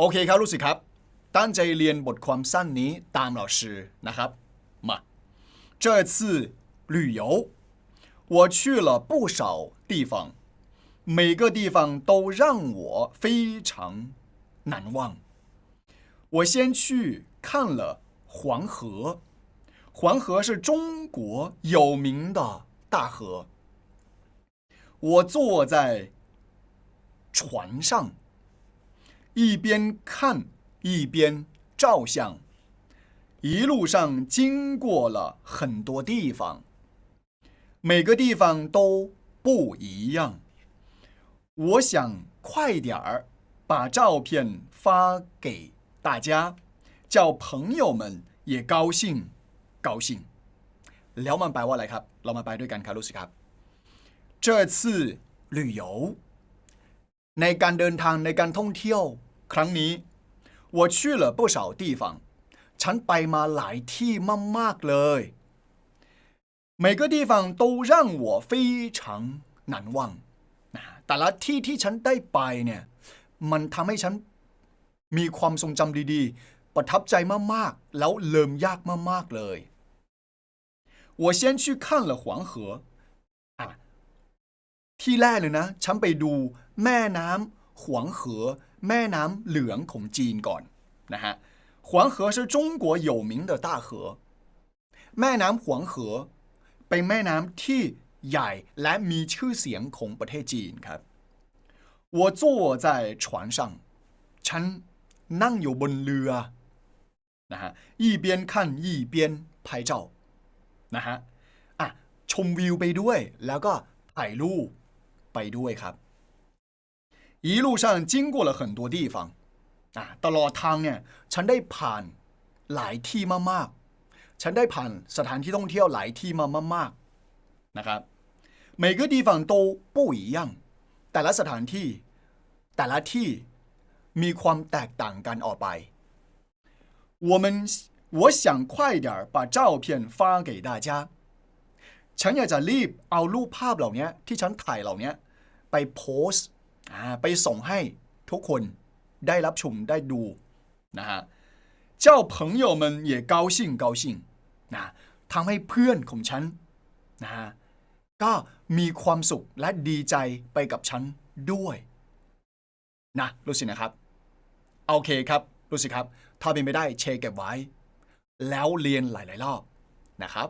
โอเคครับรู้สึกครับ ตั้งใจเรียนบทความสั้นนี้ตาม老师นะครับมา这次旅游我去了不少地方每个地方都让我非常难忘我先去看了黄河黄河是中国有名的大河我坐在船上 一边看一边照相，一路上经过了很多地方，每个地方都不一样。我想快点儿把照片发给大家，叫朋友们也高兴高兴。แล้วมันแปลว่าอะไรครับ เรามาไปด้วยกันครับรู้สึกครับ这次旅游ในการเดินทางในการท่องเที่ยว ครั้งนี้我去了不少地方ฉันไปมาหลายที่มากๆเลย每个地方都让我非常难忘นะแต่ละที่ที่ฉันได้ไปเนี่ย มันทำให้ฉันมีความทรงจำดีๆ ประทับใจมากๆ แล้วเลิมยากมากๆเลย我先去看了黄河อ่ะ ที่แรกเลยนะ ฉันไปดูแม่น้ำหวงเหอ แม่น้ำเหลืองของจีนก่อนนะฮะหวงเหอ是中国有名的大河แม่น้ำหวงเหอเป็นแม่น้ำที่ใหญ่และมีชื่อเสียงของประเทศจีนครับ我坐在船上ฉันนั่งอยู่บนเรือนะฮะ一边看一边拍照นะฮะอ่ะชมวิวไปด้วย แล้วก็ถ่ายรูป ไปด้วยครับ 一路上经过了很多地方อ่ะตลอดทางเนี่ย ฉันได้ผ่านหลายที่มากๆ ฉันได้ผ่านสถานที่ท่องเที่ยวหลายที่มามากๆนะครับ每个地方都不一样แต่ละสถานที่ แต่ละที่มีความแตกต่างกันออกไป我们我想快点儿把照片发给大家ฉันอยากจะรีบเอารูปภาพเหล่านี้ที่ฉันถ่ายเหล่านี้ไปโพสต์อ่า ไปส่งให้ทุกคนได้รับชมได้ดูนะฮะเจ้า朋友们也高兴高兴นะทำให้เพื่อนของฉันนะฮะก็มีความสุขและดีใจไปกับฉันด้วยนะรู้สินะครับ โอเคครับรู้สิครับ ถ้าเป็นไม่ได้เชร์เก็บไว้ แล้วเรียนหลาย ๆ รอบนะครับ